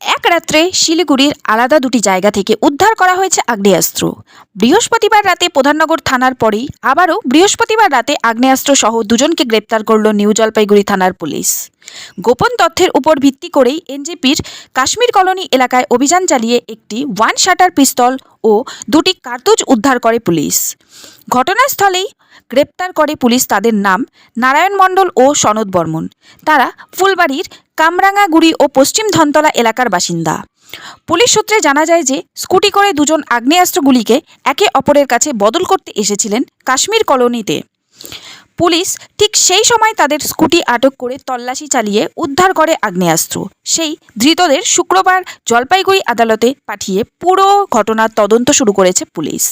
এক রাত্রে শিলিগুড়ির আলাদা দুটি জায়গা থেকে উদ্ধার করা হয়েছে আগ্নেয়াস্ত্র। বৃহস্পতিবার রাতে প্রধাননগর থানার পরেই আবারও বৃহস্পতিবার রাতে আগ্নেয়াস্ত্র সহ দুজনকে গ্রেপ্তার করল নিউ জলপাইগুড়ি থানার পুলিশ। গোপন তথ্যের উপর ভিত্তি করেই এনজেপির কাশ্মীর কলোনি এলাকায় অভিযান চালিয়ে একটি ওয়ান শাটার পিস্তল ও দুটি কার্তুজ উদ্ধার করে পুলিশ। ঘটনাস্থলেই গ্রেপ্তার করে পুলিশ তাদের নাম নারায়ণ মণ্ডল ও সনদ বর্মন। তারা ফুলবাড়ির কামরাঙ্গাগুড়ি ও পশ্চিম ধনতলা এলাকার বাসিন্দা। পুলিশ সূত্রে জানা যায় যে, স্কুটি করে দুজন আগ্নেয়াস্ত্রগুলিকে একে অপরের কাছে বদল করতে এসেছিলেন কাশ্মীর কলোনিতে। পুলিশ ঠিক সেই সময় তাদের স্কুটি আটক করে তল্লাশি চালিয়ে উদ্ধার করে আগ্নেয়াস্ত্র। সেই ধৃতদের শুক্রবার জলপাইগুড়ি আদালতে পাঠিয়ে পুরো ঘটনার তদন্ত শুরু করেছে পুলিশ।